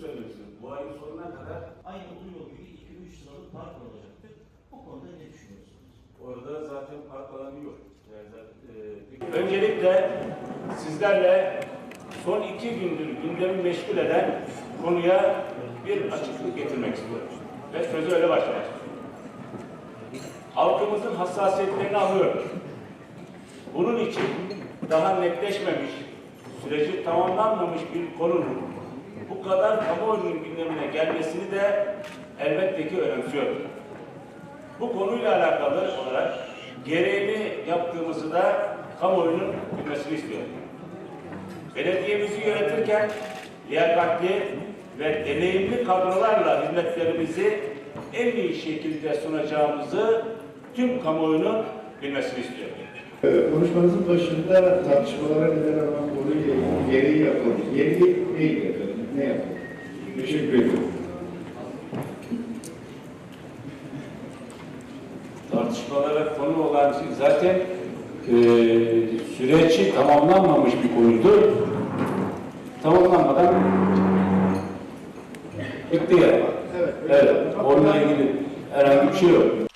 söylemişsiniz. Bu ayın sonuna kadar Aynı yolu gibi 2-3 sıralık park olacaktı. Bu konuda ne düşünüyorsunuz? orada zaten park alanı yok. Yani zaten, e, Öncelikle sizlerle son iki gündür gündemi meşgul eden konuya bir açıklık getirmek istiyorum. Ve sözü öyle başlamak istiyorum. Halkımızın hassasiyetlerini anlıyorum. Bunun için daha netleşmemiş, süreci tamamlanmamış bir konunun bu kadar kamuoyunun gündemine gelmesini de elbette ki önemsiyorum. Bu konuyla alakalı olarak gereğini yaptığımızı da kamuoyunun bilmesini istiyorum. Belediyemizi yönetirken liyakatli ve deneyimli kadrolarla hizmetlerimizi en iyi şekilde sunacağımızı tüm kamuoyunun bilmesini istiyorum. Ee, Konuşmanızın başında tartışmalara neden olan konuyla ilgili gereği yapalım. Gereği değil efendim. Ne yapalım? Teşekkür ederim. tartışmalara konu olan şey zaten e, süreci tamamlanmamış bir konuydu. Tamamlanmadan bitti yani. Evet. Evet, onunla ilgili herhangi bir şey yok.